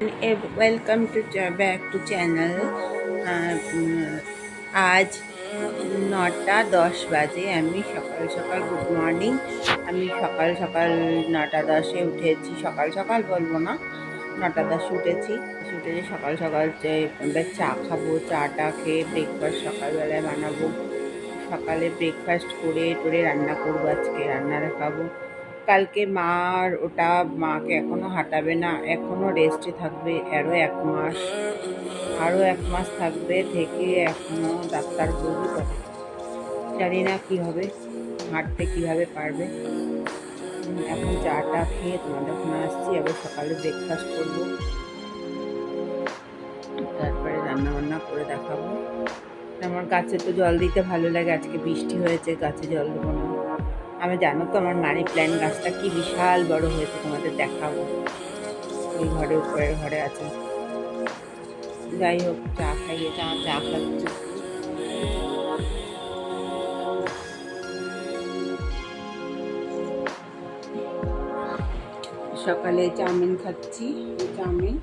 Welcome to back to channel আজ নটা দশ বাজে, আমি সকাল সকাল গুড মর্নিং আমি সকাল সকাল নটা দশে উঠেছি। সকাল সকাল বলব না, নটা দশে উঠেছি। উঠেছি সকাল সকাল চা খাব, চাটা খেয়ে ব্রেকফাস্ট সকালবেলায় বানাবো। সকালে ব্রেকফাস্ট করে টোরে রান্না করব আজকে, রান্না দেখাবো। কালকে মার, ওটা মাকে এখনও হাঁটাবে না, এখনও রেস্টে থাকবে আরও এক মাস আরও এক মাস থাকবে থেকে এখনও ডাক্তার বলবে জানি না কী হবে, হাঁটতে কীভাবে পারবে। এখন চাটা খেয়ে তোমাদের ওখানে আসছি, আবার সকালে ব্রেকফাস্ট করব। তারপরে রান্না বান্না করে দেখাবো। আমার গাছে তো জল দিতে ভালো লাগে, আজকে বৃষ্টি হয়েছে, গাছে জল দেবো না। আমি জানো তো আমার মানি প্ল্যান্ট গাছটা কি বিশাল বড় হয়েছে, তোমাদের দেখাবো। এই ঘরে, উপরের ঘরে আছে। যাই হোক, চা খাইয়ে চা চা খাচ্ছি। সকালে চাউমিন খাচ্ছি, চাউমিন।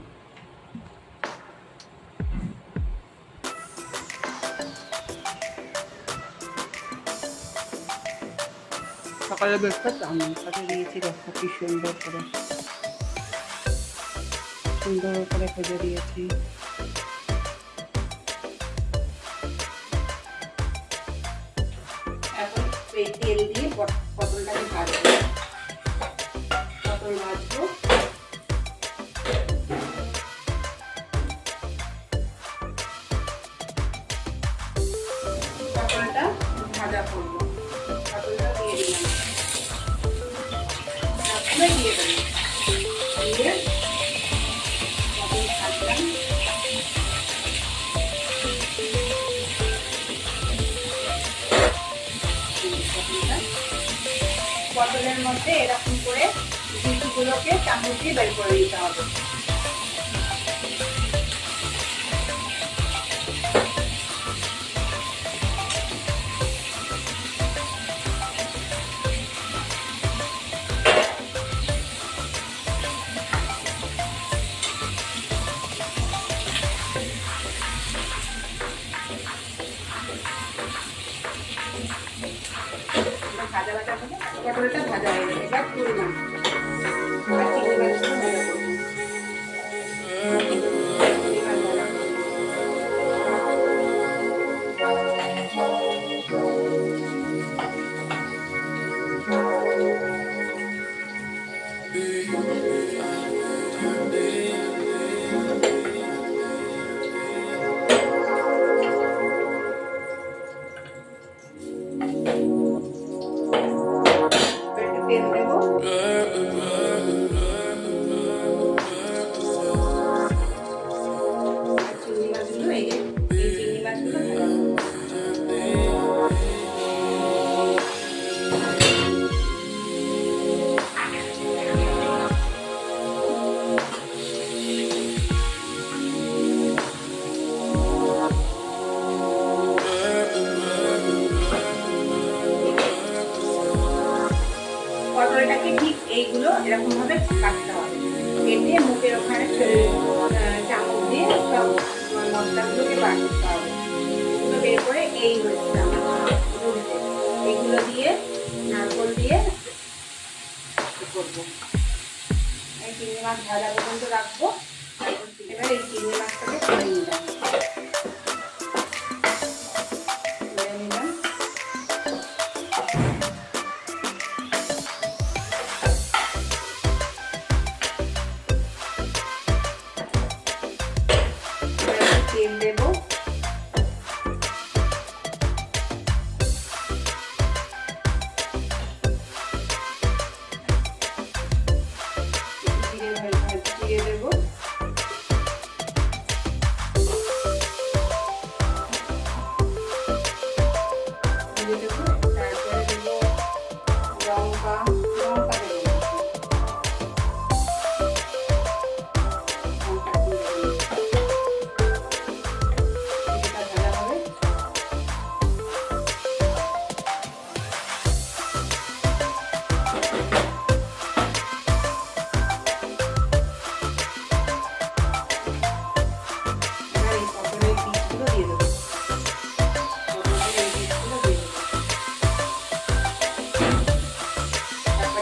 সকালে ব্রেকফাস্ট চাউমিন সাথে দিয়েছি দেখো কি সুন্দর করে। সুন্দর করে খুঁজে দিয়েছি। পটলের মধ্যে এরকম করে বীজগুলোকে চামচ দিয়ে বের করে দিতে হবে। ভাজা ভাজা করে পটলটা ভাজা হয়ে গেছে। এবার তুললাম এগুলো দিয়ে, নারকল দিয়ে করব। চিংড়ি মাছ ভাজা পর্যন্ত রাখব। এবার এই চিংড়ি মাছটাকে নিয়ে নিলাম।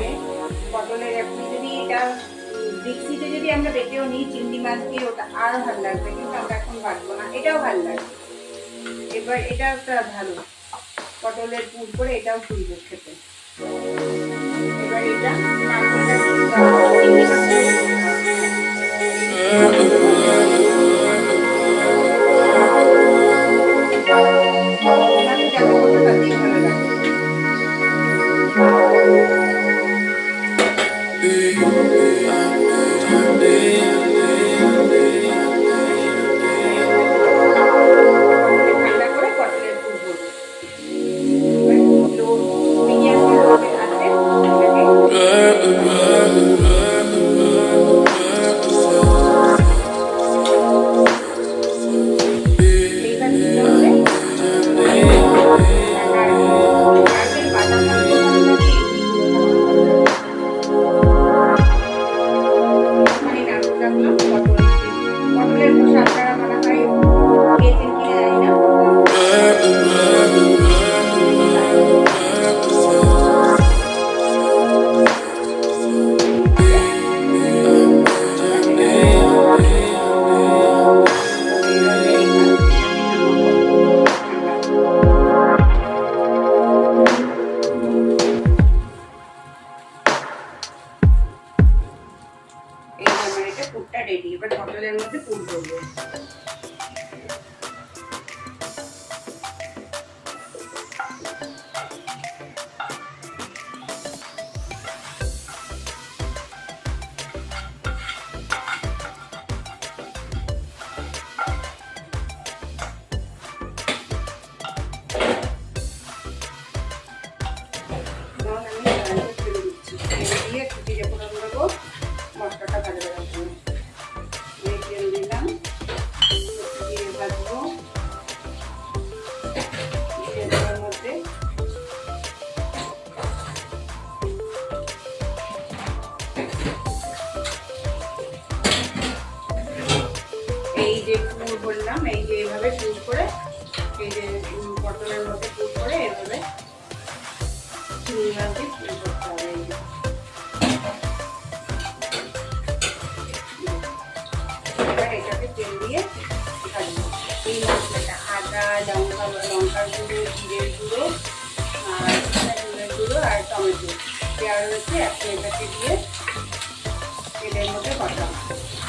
লাগে পটলের আপনি যদি এটা, মিক্সিতে যদি আমরা বেটেও নিই, চিংড়ি মাছ দিয়ে ওটা আরও ভালো লাগবে, কিন্তু আমরা এখন বাটবো না। এটাও ভালো লাগবে। এবার এটা একটা ভালো। পটলের পুর করে এটাও সুন্দর খেতে। এবার এটা নারকেলটা চিংড়ি এইভাবে পুর করে এই যে পটলের মধ্যে পুর করে এভাবে তেল দিয়ে লঙ্কার গুঁড়ো গুঁড়ো, আর গুঁড়ো আর টমেটো। রয়েছে দিয়ে তেলের মধ্যে কষাবো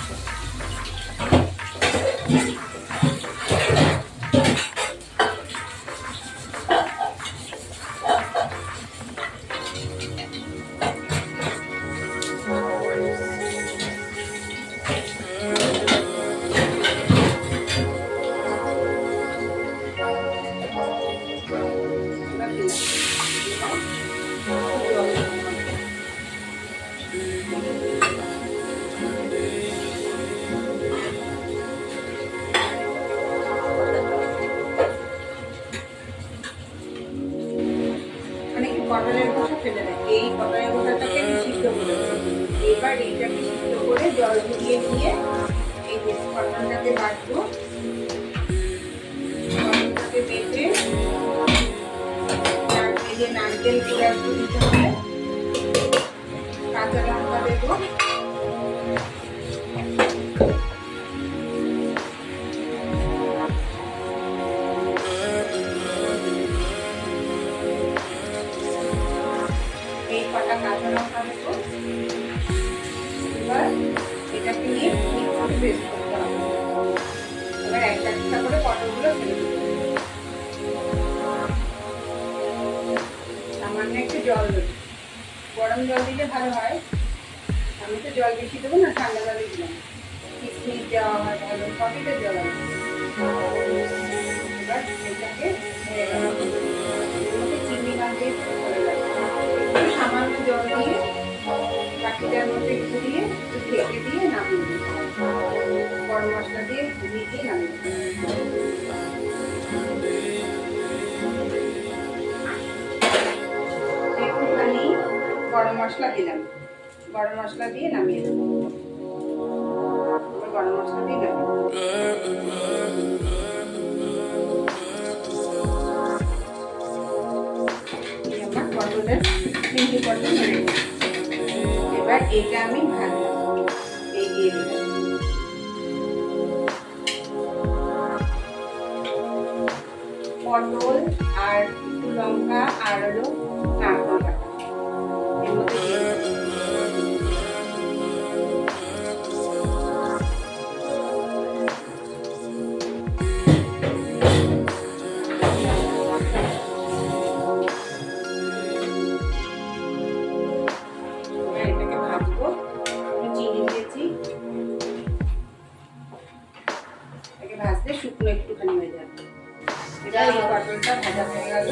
পটলের খোসা ফেলে দেয়। এই পটলের খোসাটাকে আমি করে এবার এইটাকে সিদ্ধ করে জল দিয়ে দিয়ে এই যে পটলটাকে বাটবো পটলটাকে বেটে তারপরে নারকেল গুঁড়া দিতে হবে। কাঁচা লঙ্কা দেবো। দেওয়া হয় মধ্যে চিংড়ি মাছ দিয়ে সামান্য জল দিয়ে বাকিটার মধ্যে একটু ঢেকে দিয়ে নামিয়ে দিই গরম মশলা দিয়ে ঘুরিয়ে গরম মশলা দিলাম গরম মশলা দিয়ে নামিয়ে দেবো। গরম মশলা দিয়ে। এই আমার পটলের চিংড়ি পটল আমি ভাজলাম এই দিয়ে দিলাম পটল আর লঙ্কা আর হলো বাটা এর মধ্যে ভাজতে শুকনো একটুখানি হয়ে যাবে। এটা এই পটলটা ভাজা হয়ে গেল।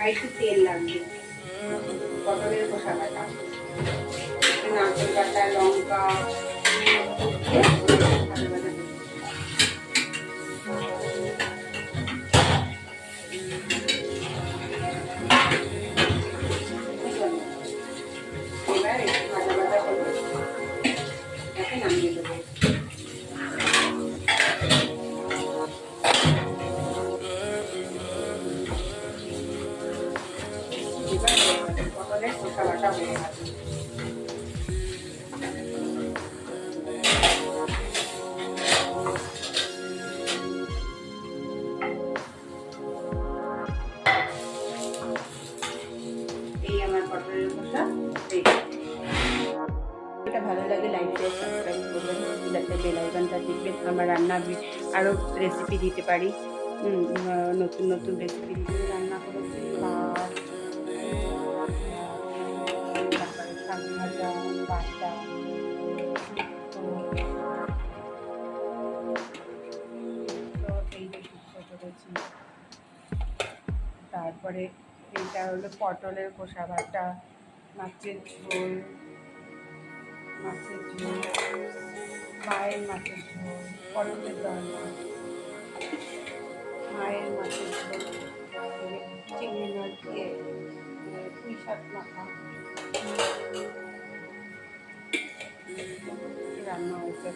আর একটু তেল লাগবে। পটলের কষা বাটা একটু নারকেল বাটা লঙ্কা। এটা ভালো লাগে আমার রান্না আরও রেসিপি দিতে পারি। নতুন নতুন রেসিপি রান্না করেছি। তারপরে তারপরে এইটা হলো পটলের খোসা বাটা মাছের ঝোল মাছের ঝোল, মায়ের মাছের ঝোল, পটলের ডালনা মায়ের মাছের ঝোল চিংড়ি মাছ দিয়ে পুঁই শাক মাখা, রান্না হয়েছে।